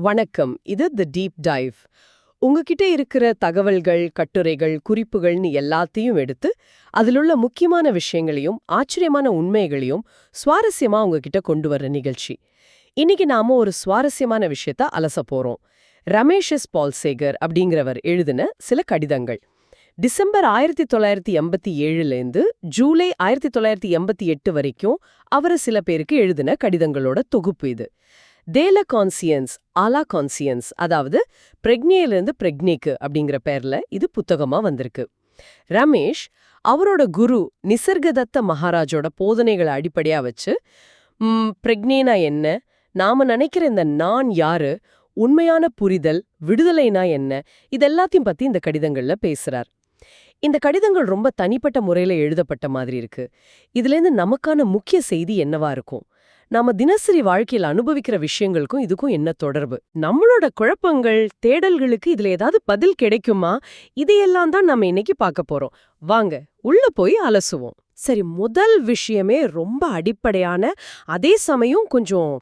வணக்கம். இது தி deep dive உங்ககிட்ட இருக்கிற தகவல்கள் கட்டுரைகள் குறிப்புகள்னு எல்லாத்தையும் எடுத்து அதிலுள்ள முக்கியமான விஷயங்களையும் ஆச்சரியமான உண்மைகளையும் சுவாரஸ்யமா உங்ககிட்ட கொண்டு வர்ற நிகழ்ச்சி. இன்னைக்கு நாம ஒரு சுவாரஸ்யமான விஷயத்த அலச போறோம். ரமேஷ் எஸ். பால்சேகர் அப்படிங்கிறவர் எழுதின சில கடிதங்கள். டிசம்பர் ஆயிரத்தி தொள்ளாயிரத்தி எண்பத்தி ஏழுலேருந்து ஜூலை ஆயிரத்தி தொள்ளாயிரத்தி எண்பத்தி எட்டு வரைக்கும் அவர் சில பேருக்கு எழுதின கடிதங்களோட தொகுப்பு இது. தேல கான்சியன்ஸ் ஆலா கான்சியன்ஸ் அதாவது பிரக்ஞையிலிருந்து பிரக்னிக்கு அப்படிங்கிற பெயர்ல இது புத்தகமா வந்திருக்கு. ரமேஷ் அவரோட குரு நிசர்கதத்த மகாராஜோட போதனைகளை அடிப்படையா வச்சு பிரக்னேனா என்ன நாம நினைக்கிற இந்த நான் யாரு உண்மையான புரிதல் விடுதலைனா என்ன இதெல்லாத்தையும் பத்தி இந்த கடிதங்கள்ல பேசுறார். இந்த கடிதங்கள் ரொம்ப தனிப்பட்ட முறையில எழுதப்பட்ட மாதிரி இருக்கு. இதுலேருந்து நமக்கான முக்கிய செய்தி என்னவா இருக்கும்? நாம தினசரி வாழ்க்கையில அனுபவிக்கிற விஷயங்களுக்கும் இதுக்கும் என்ன தொடர்பு? நம்மளோட குழப்பங்கள் தேடல்களுக்கு இதுல ஏதாவது பதில் கிடைக்குமா? இதையெல்லாம் தான் நம்ம இன்னைக்கு பார்க்க போறோம். வாங்க உள்ள போய் அலசுவோம். சரி முதல் விஷயமே ரொம்ப அடிப்படையான அதே சமயம் கொஞ்சம்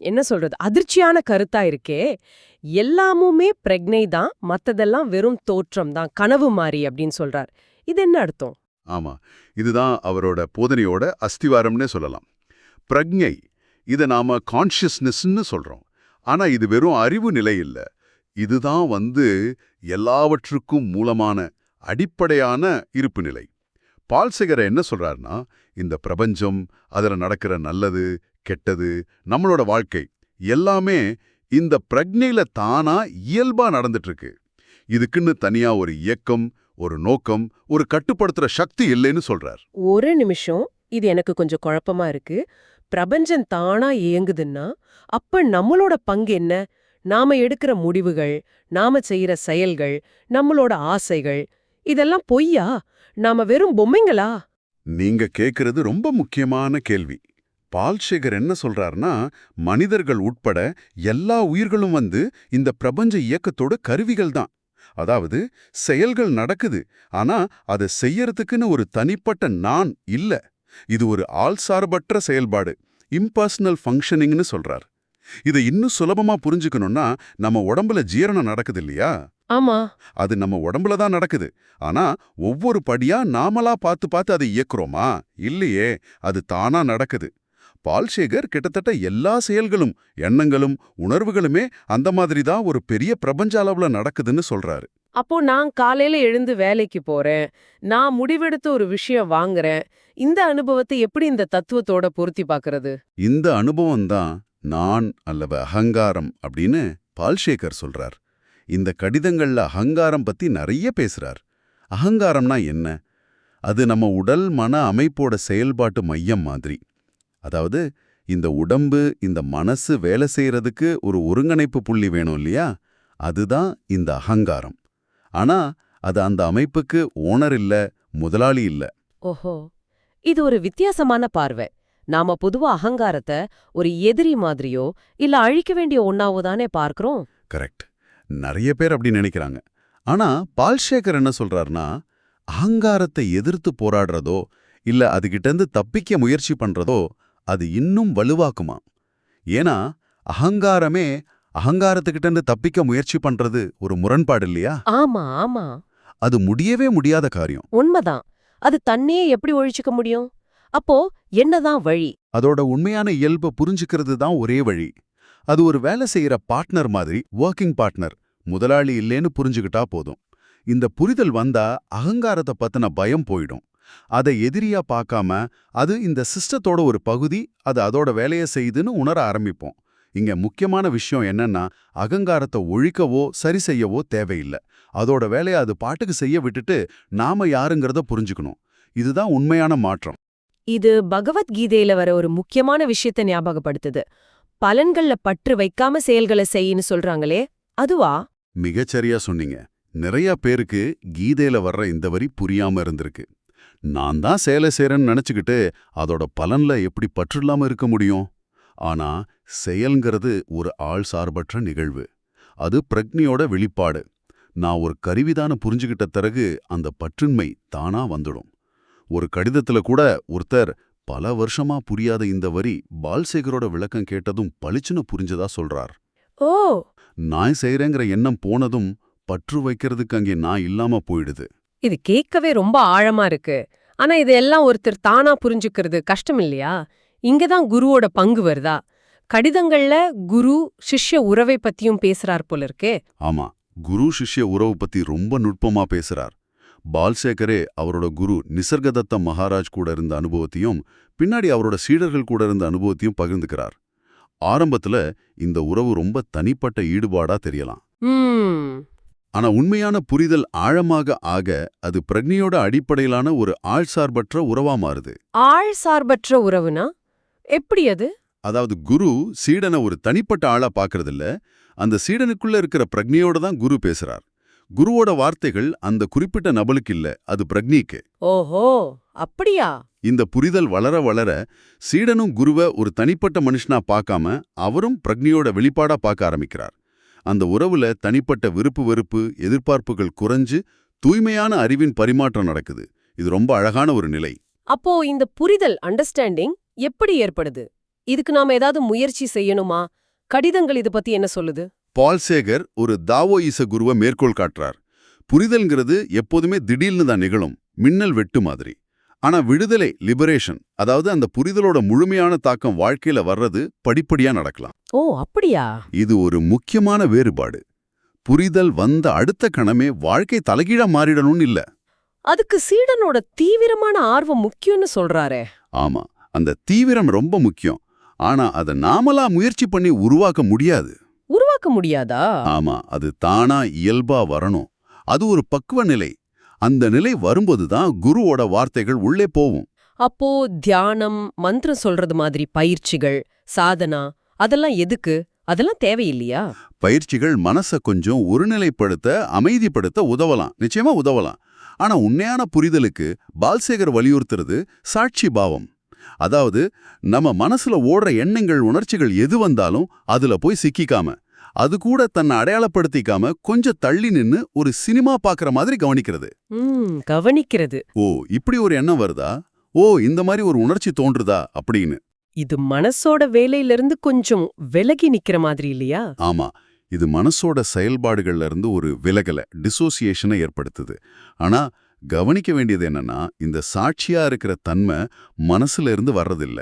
என்ன சொல்றது அதிர்ச்சியான கருத்தா இருக்கே. எல்லாமுமே பிரக்னை தான் மத்ததெல்லாம் வெறும் தோற்றம் தான் கனவு மாறி அப்படின்னு சொல்றார். இது என்ன அர்த்தம்? ஆமா இதுதான் அவரோட போதனையோட அஸ்திவாரம்னே சொல்லலாம். பிரக்ஞை இதை நாம கான்ஷியஸ்னஸ்ன்னு சொல்றோம். ஆனா இது வெறும் அறிவு நிலை இல்ல. இதுதான் வந்து எல்லாவற்றுக்கும் மூலமான அடிப்படையான இருப்பு நிலை. பால்செகர் என்ன சொல்றாருன்னா இந்த பிரபஞ்சம் அதுல நடக்கிற நல்லது கெட்டது நம்மளோட வாழ்க்கை எல்லாமே இந்த பிரக்ஞையில தானா இயல்பா நடந்துட்டு இருக்கு இதுக்குன்னு தனியா ஒரு இயக்கம் ஒரு நோக்கம் ஒரு கட்டுப்படுத்துற சக்தி இல்லைன்னு சொல்றார். ஒரு நிமிஷம். இது எனக்கு கொஞ்சம் குழப்பமா இருக்கு. பிரபஞ்சம் தானா இயங்குதுன்னா அப்ப நம்மளோட பங்கு என்ன? நாம எடுக்கிற முடிவுகள் நாம செய்யற செயல்கள் நம்மளோட ஆசைகள் இதெல்லாம் பொய்யா? நாம வெறும் பொம்மைங்களா? நீங்க கேக்குறது ரொம்ப முக்கியமான கேள்வி. பால்சேகர் என்ன சொல்றாருன்னா மனிதர்கள் உட்பட எல்லா உயிர்களும் வந்து இந்த பிரபஞ்ச இயக்கத்தோட கருவிகள் தான். அதாவது செயல்கள் நடக்குது ஆனா அதை செய்யறதுக்குன்னு ஒரு தனிப்பட்ட நான் இல்ல. இது ஒரு ஆள்சார்பற்ற செயல்பாடு இம்பர்சனல் ஃபங்க்ஷனிங்னு சொல்றார். இதை இன்னும் சுலபமா புரிஞ்சுக்கணும்னா நம்ம உடம்புல ஜீரணம் நடக்குது இல்லையா? ஆமா. அது நம்ம உடம்புல தான் நடக்குது. ஆனா ஒவ்வொரு படியா நாமளா பார்த்து பார்த்து அதை இயக்குறோமா? இல்லையே அது தானா நடக்குது. பால்சேகர் கிட்டத்தட்ட எல்லா செயல்களும் எண்ணங்களும் உணர்வுகளுமே அந்த மாதிரி தான் ஒரு பெரிய பிரபஞ்ச அளவுல நடக்குதுன்னு சொல்றாரு. அப்போ நான் காலையில எழுந்து வேலைக்கு போறேன். நான் முடிவெடுத்து ஒரு விஷயம் வாங்குறேன். இந்த அனுபவத்தை எப்படி இந்த தத்துவத்தோட பொருத்தி பார்க்கறது? இந்த அனுபவம் தான் நான் அல்லது அகங்காரம் அப்படின்னு பால்சேகர் சொல்றார். இந்த கடிதங்கள்ல அகங்காரம் பத்தி நிறைய பேசுறார். அகங்காரம்னா என்ன? அது நம்ம உடல் மன அமைப்போட செயல்பாட்டு மையம் மாதிரி. அதாவது இந்த உடம்பு இந்த மனசு வேலை செய்யறதுக்கு ஒரு ஒருங்கிணைப்பு புள்ளி வேணும் இல்லையா? அதுதான் இந்த அகங்காரம். ஆனா அது அந்த அமைப்புக்கு ஓனர் இல்ல முதலாளி இல்ல. ஓஹோ. இது ஒரு வித்தியாசமான பார்வை. நாம பொதுவா அகங்காரத்தை ஒரு எதிரி மாதிரியோ இல்ல அழிக்க வேண்டிய ஒன்னாவோ தானே பார்க்கறோம்? கரெக்ட். நிறைய பேர் அப்படி நினைக்கிறாங்க. ஆனா பால்சேகர் என்ன சொல்றாருன்னா அகங்காரத்தை எதிர்த்து போராடுறதோ இல்ல அதுகிட்டேருந்து தப்பிக்க முயற்சி பண்றதோ அது இன்னும் வலுவாக்குமா? ஏன்னா அகங்காரமே அகங்காரத்துக்கிட்டேருந்து தப்பிக்க முயற்சி பண்றது ஒரு முரண்பாடு இல்லையா? ஆமா ஆமா. அது முடியவே முடியாத காரியம். உண்மைதான். அது தன்னையே எப்படி ஒழிச்சுக்க முடியும்? அப்போ என்னதான் வழி? அதோட உண்மையான இயல்பை புரிஞ்சுக்கிறது தான் ஒரே வழி. அது ஒரு வேலை செய்யற பார்ட்னர் மாதிரி ஒர்க்கிங் பார்ட்னர் முதலாளி இல்லேன்னு புரிஞ்சுக்கிட்டா போதும். இந்த புரிதல் வந்தா அகங்காரத்தை பத்தின பயம் போயிடும். அதை எதிரியா பார்க்காம அது இந்த சிஸ்டத்தோட ஒரு பகுதி அது அதோட வேலையை செய்யுதுன்னு உணர ஆரம்பிப்போம். இங்க முக்கியமான விஷயம் என்னன்னா அகங்காரத்தை ஒழிக்கவோ சரி செய்யவோ தேவையில்லை. அதோட வேலையை அது பாட்டுக்கு செய்ய விட்டுட்டு நாம யாருங்கிறத புரிஞ்சுக்கணும். இதுதான் உண்மையான மாற்றம். இது பகவத்கீதையில வர ஒரு முக்கியமான விஷயத்தை ஞாபகப்படுத்துது. பலன்கள்ல பற்று வைக்காம செயல்களை செய்யின்னு சொல்றாங்களே அதுவா? மிகச்சரியா சொன்னீங்க. நிறைய பேருக்கு கீதையில வர்ற இந்த வரி புரியாம இருந்திருக்கு. நான் தான் சேலை செய்றேன்னு நினைச்சுக்கிட்டு அதோட பலன்ல எப்படி பற்றில்லாம இருக்க முடியும்? ஆனா செயல்ங்கிறது ஒரு ஆள் சார்பற்ற நிகழ்வு. அது பிரக்னியோட வெளிப்பாடு. நான் ஒரு கருவிதான புரிஞ்சுகிட்ட பிறகு அந்த பற்றின்மை தானா வந்துடும். ஒரு கடிதத்துல கூட ஒருத்தர் பல வருஷமா புரியாத இந்த வரி பால்சேகரோட விளக்கம் கேட்டதும் பளிச்சுன்னு புரிஞ்சதா சொல்றார். ஓ! நான் செய்றேங்கிற எண்ணம் போனதும் பற்று வைக்கிறதுக்கு அங்கே நான் இல்லாம போயிடுது. இது கேட்கவே ரொம்ப ஆழமா இருக்கு. ஆனா இது எல்லாம் ஒருத்தர் தானா புரிஞ்சுக்கிறது கஷ்டம் இல்லையா? இங்கதான் குருவோட பங்கு வருதா? கடிதங்கள்ல குரு சிஷ்ய உறவை பத்தியும் பேசுறார் போல இருக்கே. ஆமா. குரு சிஷ்ய உறவு பத்தி ரொம்ப நுட்பமா பேசுறார். பால்சேகரே அவரோட குரு நிசர்கதத்த மகாராஜ் கூட இருந்த அனுபவத்தையும் பின்னாடி அவரோட சீடர்கள் கூட இருந்த அனுபவத்தையும் பகிர்ந்துக்கிறார். ஆரம்பத்துல இந்த உறவு ரொம்ப தனிப்பட்ட ஈடுபாடா தெரியலாம். ஆனா உண்மையான புரிதல் ஆழமாக ஆக அது பிரக்னியோட அடிப்படையிலான ஒரு ஆள்சார்பற்ற உறவா மாறுது. ஆள் சார்பற்ற உறவுனா? எப்படி அது? அதாவது குரு சீடனை ஒரு தனிப்பட்ட ஆளா பார்க்கறதில்ல அந்த சீடனுக்குள்ள இருக்கிற பிரக்னியோட தான் குரு பேசுறார். குருவோட வார்த்தைகள் அந்த குறிப்பிட்ட நபலுக்கு இல்ல அது பிரக்னிக்கு. ஓஹோ அப்படியா? இந்த புரிதல் வளர வளர சீடனும் குருவை ஒரு தனிப்பட்ட மனுஷனா பார்க்காம அவரும் பிரக்னியோட வெளிப்பாடா பார்க்க ஆரம்பிக்கிறார். அந்த உறவுல தனிப்பட்ட விருப்பு வெறுப்பு எதிர்பார்ப்புகள் குறைஞ்சு தூய்மையான அறிவின் பரிமாற்றம் நடக்குது. இது ரொம்ப அழகான ஒரு நிலை. அப்போ இந்த புரிதல் அண்டர்ஸ்டாண்டிங் எப்படி ஏற்படுது? இதுக்கு நாம ஏதாவது முயற்சி செய்யணுமா? கடிதங்கள் இது பத்தி என்ன சொல்லுது? பால்சேகர் ஒரு தாவோயிச குருவை மேற்கோள் காட்டுறார். புரிதல்ங்கிறது எப்போதுமே திடீர்னு தான் நிகழும் மின்னல் வெட்டு மாதிரி. ஆனா விடுதலை லிபரேஷன் அதாவது அந்த புரிதலோட முழுமையான தாக்கம் வாழ்க்கையில வர்றது படிப்படியா நடக்கலாம். ஓ அப்படியா? இது ஒரு முக்கியமான வேறுபாடு. புரிதல் வந்த அடுத்த கணமே வாழ்க்கை தலைகீழா மாறிடணும்னு இல்ல. அதுக்கு சீடனோட தீவிரமான ஆர்வம் முக்கியம்னு சொல்றாரே. ஆமா அந்த தீவிரம் ரொம்ப முக்கியம். ஆனா அதை நாமளா முயற்சி பண்ணி உருவாக்க முடியாது. உருவாக்க முடியாதா? ஆமா அது தானா இயல்பா வரணும். அது ஒரு பக்குவ நிலை. அந்த நிலை வரும்போதுதான் குருவோட வார்த்தைகள் உள்ளே போகும் அப்போ தியானம் மந்திரம் சொல்றது மாதிரி பயிற்சிகள் சாதனா அதெல்லாம் எதுக்கு? அதெல்லாம் தேவையில்லையா? பயிற்சிகள் மனசை கொஞ்சம் ஒருநிலைப்படுத்த அமைதிப்படுத்த உதவலாம். நிச்சயமா உதவலாம். ஆனா உண்மையான புரிதலுக்கு பால்சேகர் வலியுறுத்துறது சாட்சி பாவம். அதாவது நம்ம மனசுல ஓடுற எண்ணங்கள் உணர்ச்சிகள் எது வந்தாலும் அதுல போய் சிக்கிக்காம அது கூட தன்னை அடையாளப்படுத்திக்காம கொஞ்சம் தள்ளி நின்னு ஒரு சினிமா பார்க்கற மாதிரி கவனிக்கிறது. கவனிக்கிறது. ஓ இப்படி ஒரு எண்ணம் வருதா? ஓ இந்த மாதிரி ஒரு உணர்ச்சி தோன்றுதா? அப்படின்னு. இது மனசோட வேலையிலிருந்து கொஞ்சம் விலகி நிக்கிற மாதிரி இல்லையா? ஆமா இது மனசோட செயல்பாடுகள்ல இருந்து ஒரு விலகலை டிசோசியேஷனை ஏற்படுத்துது. ஆனா கவனிக்க வேண்டியது என்னன்னா இந்த சாட்சியா இருக்கிற தன்மை மனசுல இருந்து வர்றதில்ல.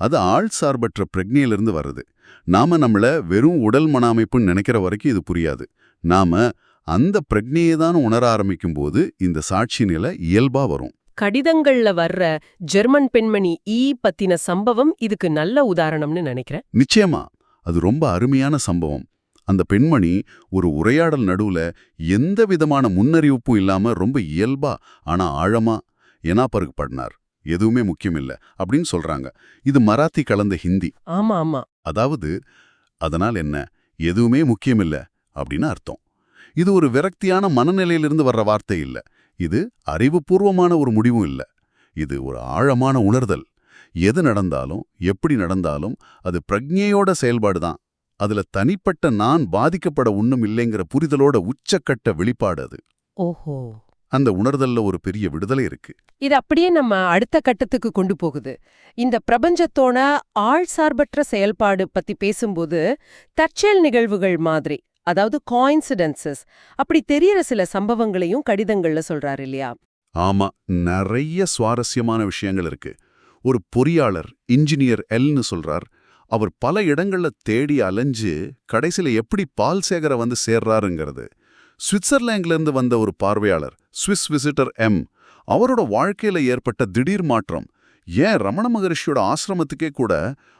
அது ஆள் சார்பற்ற பிரக்ஞையிலிருந்து வர்றது. நாம நம்மள வெறும் உடல் மன அமைப்புன்னு நினைக்கிற வரைக்கும் இது புரியாது. நாம அந்த பிரக்ஞையை தான் உணர ஆரம்பிக்கும் போது இந்த சாட்சி நிலை இயல்பா வரும். கடிதங்கள்ல வர்ற ஜெர்மன் பெண்மணி ஈ பத்தின சம்பவம் இதுக்கு நல்ல உதாரணம்னு நினைக்கிறேன். நிச்சயமா. அது ரொம்ப அருமையான சம்பவம். அந்த பெண்மணி ஒரு உரையாடல் நடுவுல எந்த விதமான முன்னறிவிப்பும் இல்லாம ரொம்ப இயல்பா ஆனா ஆழமா எனாப்பருக்கு படினார் எதுவுமே முக்கியம் இல்ல அப்படின்னு சொல்றாங்க. இது மராத்தி கலந்த ஹிந்தி. ஆமா ஆமா. அதாவது அதனால் என்ன? எதுவுமே முக்கியம் இல்ல அப்படின்னு அர்த்தம். இது ஒரு விரக்தியான மனநிலையிலிருந்து வர்ற வார்த்தை இல்ல. இது அறிவுபூர்வமான ஒரு முடிவும் இல்ல. இது ஒரு ஆழமான உணர்தல். எது நடந்தாலும் எப்படி நடந்தாலும் அது பிரக்ஞையோட செயல்பாடு தான். அதுல தனிப்பட்ட நான் பாதிக்கப்பட ஒண்ணும் இல்லைங்கிற புரிதலோட உச்சக்கட்ட வெளிப்பாடு அது. ஓஹோ. அந்த உணர்தல்ல ஒரு பெரிய விடுதலை இருக்கு. இது அப்படியே நம்ம அடுத்த கட்டத்துக்கு கொண்டு போகுது. இந்த பிரபஞ்சத்தோட ஆள் சார்பற்ற செயல்பாடு பத்தி பேசும்போது தற்செயல் நிகழ்வுகள் மாதிரி அதாவது காயின்சிடென்சஸ் அப்படி தெரியற சில சம்பவங்களையும் கடிதங்கள்ல சொல்றாரு இல்லையா? ஆமா நிறைய சுவாரஸ்யமான விஷயங்கள் இருக்கு. ஒரு பொறியாளர் இன்ஜினியர் எல்னு சொல்றார். அவர் பல இடங்கள்ல தேடி அலைஞ்சு கடைசியில எப்படி பால் சேகர வந்து சேர்றாருங்கிறது. சுவிட்சர்லாந்துல இருந்து வந்த ஒரு பார்வையாளர் ஸ்விஸ் விசிட்டர் எம் அவரோட வாழ்க்கையில ஏற்பட்ட திடீர் மாற்றம். ஏன் ரமண மகரிஷியோட ஆசிரமத்துக்கே கூட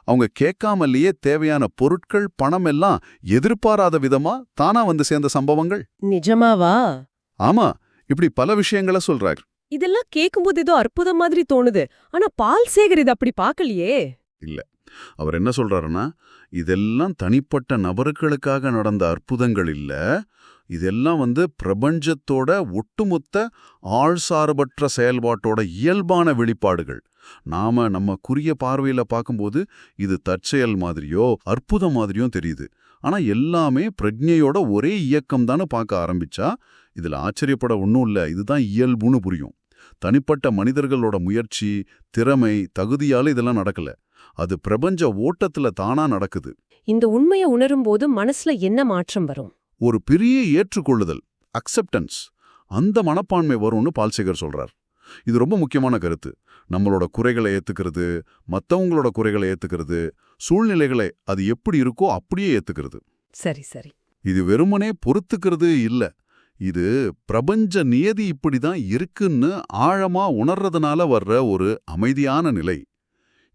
அவங்க கேட்காமலேயே தேவையான பொருட்கள் பணம் எல்லாம் எதிர்பாராத விதமா தானா வந்து சேர்ந்த சம்பவங்கள்? நிஜமாவா? ஆமா இப்படி பல விஷயங்களை சொல்றார். இதெல்லாம் கேட்கும்போது ஏதோ அற்புதம் மாதிரி தோணுது. ஆனா பால் சேகர் இது அப்படி பார்க்கலையே? அவர் என்ன சொல்றாருன்னா இதெல்லாம் தனிப்பட்ட நபர்களுக்காக நடந்த அற்புதங்கள் இல்ல. இதெல்லாம் வந்து பிரபஞ்சத்தோட ஒட்டுமொத்த ஆள்சார்பற்ற செயல்பாட்டோட இயல்பான வெளிப்பாடுகள். நாம நம்ம குறிய பார்வையில பார்க்கும்போது இது தற்செயல் மாதிரியோ அற்புதம் மாதிரியோ தெரியுது. ஆனா எல்லாமே பிரஜையோட ஒரே இயக்கம் தானே பார்க்க ஆரம்பிச்சா இதுல ஆச்சரியப்பட ஒன்றும் இல்ல. இதுதான் இயல்புன்னு புரியும். தனிப்பட்ட மனிதர்களோட முயற்சி திறமை தகுதியால இதெல்லாம் நடக்கல. அது பிரபஞ்ச ஓட்டத்துல தானா நடக்குது. இந்த உண்மையை உணரும்போது மனசுல என்ன மாற்றம் வரும்? ஒரு பெரிய ஏற்றுக்கொள்ளுதல் அக்செப்டன்ஸ் அந்த மனப்பான்மை வரும்னு பால்சேகர் சொல்றார். இது ரொம்ப முக்கியமான கருத்து. நம்மளோட குறைகளை ஏத்துக்கிறது மத்தவங்களோட குறைகளை ஏத்துக்கிறது சூழ்நிலைகளை அது எப்படி இருக்கோ அப்படியே ஏத்துக்கிறது. சரி சரி. இது வெறுமனே பொறுத்துக்கிறது இல்ல. இது பிரபஞ்ச நியதி இப்படிதான் இருக்குன்னு ஆழமா உணர்றதுனால வர்ற ஒரு அமைதியான நிலை.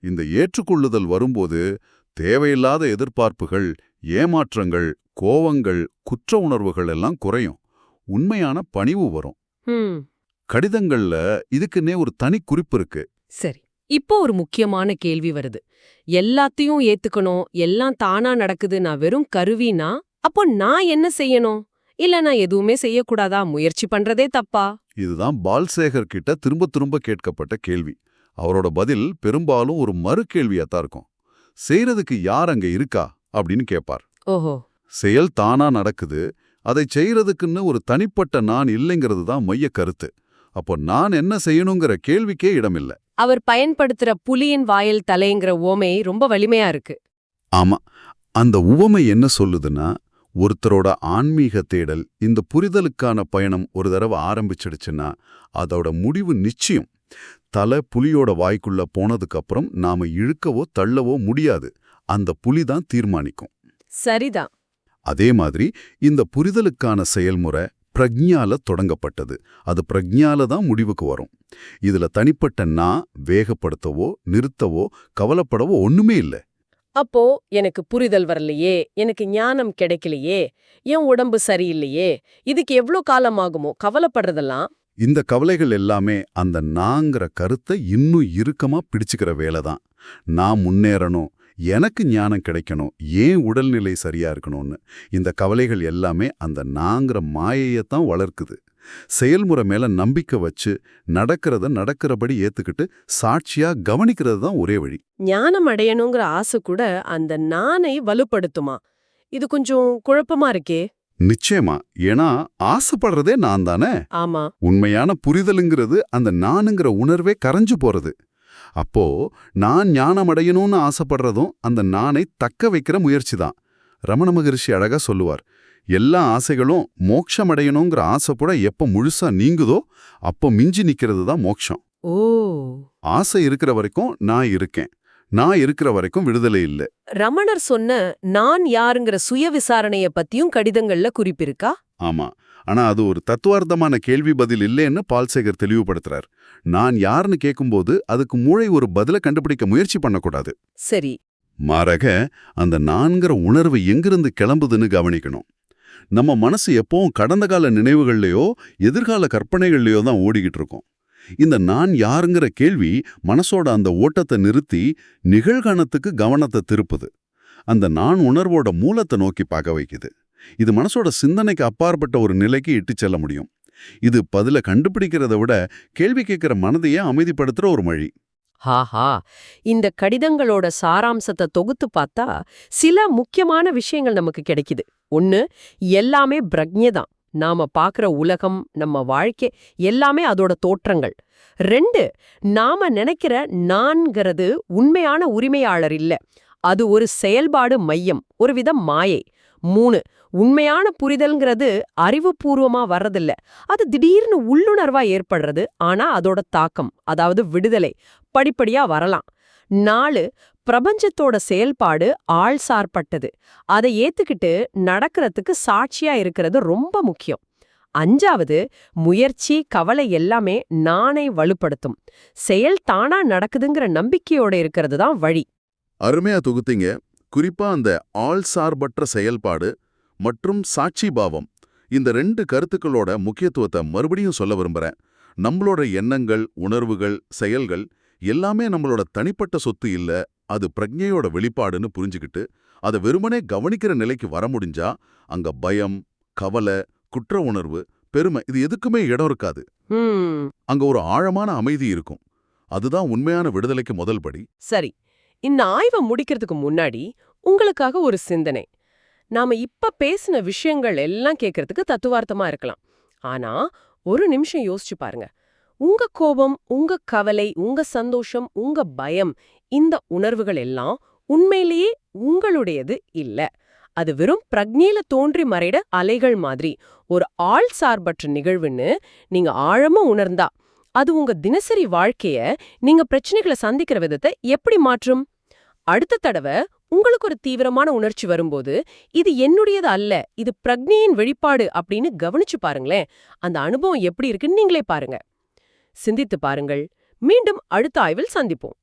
இந்த ஏற்றுக்கொள்ளுதல் வரும்போது தேவையில்லாத எதிர்பார்ப்புகள் ஏமாற்றங்கள் கோவங்கள் குற்ற உணர்வுகள் எல்லாம் குறையும். உண்மையான பணிவு வரும். கடிதங்கள்ல இதுக்குன்னே ஒரு தனி குறிப்பு இருக்கு. சரி இப்போ ஒரு முக்கியமான கேள்வி வருது. எல்லாத்தையும் ஏத்துக்கணும் எல்லாம் தானா நடக்குது நான் வெறும் கருவினா அப்போ நான் என்ன செய்யணும்? இல்ல நான் எதுவுமே செய்யக்கூடாதா? முயற்சி பண்றதே தப்பா? இதுதான் பால்சேகர் கிட்ட திரும்ப திரும்ப கேட்கப்பட்ட கேள்வி. அவரோட பதில் பெரும்பாலும் ஒரு மறு கேள்வியாத்தான் இருக்கும். செய்யறதுக்கு யார் அங்க இருக்கா? அப்படின்னு கேட்பார். ஓஹோ. செயல் தானா நடக்குது. அதை செய்யறதுக்குன்னு ஒரு தனிப்பட்ட நான் இல்லைங்கிறது தான் மைய கருத்து. அப்போ நான் என்ன செய்யணுங்கிற கேள்விக்கே இடமில்ல. அவர் பயன்படுத்துற புலியின் வாயில் தலைங்கிற ஓமை ரொம்ப வலிமையா இருக்கு. ஆமா. அந்த உவமை என்ன சொல்லுதுன்னா ஒருத்தரோட ஆன்மீக தேடல் இந்த புரிதலுக்கான பயணம் ஒரு தடவை ஆரம்பிச்சிடுச்சுன்னா அதோட முடிவு நிச்சயம். தலை புலியோட வாய்க்குள்ள போனதுக்கு அப்புறம் நாம இழுக்கவோ தள்ளவோ முடியாது. அந்த புலி தான் தீர்மானிக்கும். சரிதான். அதே மாதிரி இந்த புரிதலுக்கான செயல்முறை பிரக்ஞால தொடங்கப்பட்டது. அது பிரக்ஞால தான் முடிவுக்கு வரும். இதுல தனிப்பட்ட நான் வேகப்படுத்தவோ நிறுத்தவோ கவலைப்படவோ ஒண்ணுமே இல்ல. அப்போ எனக்கு புரிதல் வரலையே எனக்கு ஞானம் கிடைக்கலையே என் உடம்பு சரியில்லையே இதுக்கு எவ்ளோ காலம் ஆகுமோ கவலைப்படுறதெல்லாம்? இந்த கவலைகள் எல்லாமே அந்த நாங்கிற கருத்தை இன்னும் இறுக்கமா பிடிச்சுக்கிற வேலை தான். நான் முன்னேறணும் எனக்கு ஞானம் கிடைக்கணும் ஏன் உடல்நிலை சரியா இருக்கணும்னு. இந்த கவலைகள் எல்லாமே அந்த நாங்கிற மாயையத்தான் வளர்க்குது. செயல்முறை மேல நம்பிக்கை வச்சு நடக்கிறத நடக்கிறபடி ஏத்துக்கிட்டு சாட்சியா கவனிக்கிறது தான் ஒரே வழி. ஞானம் அடையணுங்கிற ஆசை கூட அந்த நானை வலுப்படுத்துமா? இது கொஞ்சம் குழப்பமா இருக்கே. நிச்சயமா. ஏன்னா ஆசைப்படுறதே நான் தானே? ஆமா. உண்மையான புரிதலுங்கிறது அந்த நானுங்கிற உணர்வே கரைஞ்சு போறது. அப்போ நான் ஞானம் அடையணும்னு ஆசைப்படுறதும் அந்த நானை தக்க வைக்கிற முயற்சி தான். ரமண மகரிஷி அழகா சொல்லுவார் எல்லா ஆசைகளும் மோட்சம் அடையணுங்கிற ஆசை கூட எப்ப முழுசா நீங்குதோ அப்போ மிஞ்சி நிக்கிறது தான் மோட்சம். ஓ. ஆசை இருக்கிற வரைக்கும் நான் இருக்கேன். நான் இருக்கிற வரைக்கும் விடுதலை இல்ல. ரமணர் சொன்ன நான் யாருங்கிற சுய விசாரணைய பத்தியும் கடிதங்கள்ல குறிப்பிருக்கா? ஆமா. ஆனா அது ஒரு தத்துவார்த்தமான கேள்வி பதில் இல்லைன்னு பால்சேகர் தெளிவுபடுத்துறார். நான் யாருன்னு கேட்கும்போது அதுக்கு மூளை ஒரு பதில கண்டுபிடிக்க முயற்சி பண்ணக்கூடாது. சரி. மாறாக அந்த நான்கிற உணர்வு எங்கிருந்து கிளம்புதுன்னு கவனிக்கணும். நம்ம மனசு எப்பவும் கடந்த கால நினைவுகள்லையோ எதிர்கால கற்பனைகள்லையோ தான் ஓடிக்கிட்டு இருக்கும். இந்த நான் யாருங்கிற கேள்வி மனசோட அந்த ஓட்டத்தை நிறுத்தி நிகழ்காலத்துக்கு கவனத்தை திருப்புது. அந்த நான் உணர்வோட மூலத்தை நோக்கி பார்க்க வைக்குது. இது மனசோட சிந்தனைக்கு அப்பாற்பட்ட ஒரு நிலைக்கு இட்டு செல்ல முடியும். இது பதில கண்டுபிடிக்கிறத விட கேள்வி கேட்கிற மனதையே அமைதிப்படுத்துற ஒரு மொழி. ஹாஹா. இந்த கடிதங்களோட சாராம்சத்தை தொகுத்து பார்த்தா சில முக்கியமான விஷயங்கள் நமக்கு கிடைக்குது. ஒன்னு எல்லாமே பிரக்ஞதான் நாம பாக்குற உலகம் நம்ம வாழ்க்கை எல்லாமே அதோட தோற்றங்கள். ரெண்டு நாம நினைக்கிற நான்கிறது உண்மையான உரிமையாளர் இல்ல. அது ஒரு செயல்பாடு மையம் ஒரு வித மாயை. மூணு உண்மையான புரிதல்ங்கிறது அறிவுபூர்வமா வர்றதில்ல. அது திடீர்னு உள்ளுணர்வா ஏற்படுறது. ஆனா அதோட தாக்கம் அதாவது விடுதலை படிப்படியா வரலாம். நாலு பிரபஞ்சத்தோட செயல்பாடு ஆள் சார்பட்டது. அதை ஏத்துக்கிட்டு நடக்கிறதுக்கு சாட்சியா இருக்கிறது ரொம்ப முக்கியம். அஞ்சாவது முயற்சி கவலை எல்லாமே நானே வலுப்படுத்தும். செயல் தானா நடக்குதுங்கிற நம்பிக்கையோட இருக்கிறது தான் வழி. அருமையா தொகுத்தீங்க. குறிப்பா அந்த ஆள் சார்பற்ற செயல்பாடு மற்றும் சாட்சி பாவம் இந்த ரெண்டு கருத்துக்களோட முக்கியத்துவத்தை மறுபடியும் சொல்ல விரும்புறேன். நம்மளோட எண்ணங்கள் உணர்வுகள் செயல்கள் எல்லாமே நம்மளோட தனிப்பட்ட சொத்து இல்ல அது பிரஜையோட வெளிப்பாடுன்னு புரிஞ்சுக்கிட்டு அதை வெறுமனே கவனிக்கிற நிலைக்கு வர முடிஞ்சா அங்க பயம் கவலை குற்ற உணர்வு பெருமை இது எதுக்குமே இடம் இருக்காது. அங்க ஒரு ஆழமான அமைதி இருக்கும். அதுதான் உண்மையான விடுதலைக்கு முதல் படி. சரி. இந்த ஆய்வை முடிக்கிறதுக்கு முன்னாடி உங்களுக்காக ஒரு சிந்தனை. நாம இப்ப பேசின விஷயங்கள் எல்லாம் கேட்கறதுக்கு தத்துவார்த்தமா இருக்கலாம். ஆனா ஒரு நிமிஷம் யோசிச்சு பாருங்க. உங்க கோபம் உங்க கவலை உங்க சந்தோஷம் உங்க பயம் இந்த உணர்வுகள் எல்லாம் உண்மையிலேயே உங்களுடையது இல்ல. அது வெறும் பிரக்ஞையில தோன்றி மறைட அலைகள் மாதிரி. ஒரு ஆள் சார்பற்ற நிகழ்வுன்னு நீங்க ஆழமா உணர்ந்தா அது உங்க தினசரி வாழ்க்கைய நீங்க பிரச்சனைகளை சந்திக்கிற விதத்தை எப்படி மாற்றும்? அடுத்த தடவை உங்களுக்கு ஒரு தீவிரமான உணர்ச்சி வரும்போது இது என்னுடையது அல்ல இது பிரக்ஞையின் வெளிப்பாடு அப்படின்னு கவனிச்சு பாருங்களேன். அந்த அனுபவம் எப்படி இருக்குன்னு நீங்களே பாருங்க. சிந்தித்து பாருங்கள். மீண்டும் அடுத்த ஆய்வில் சந்திப்போம்.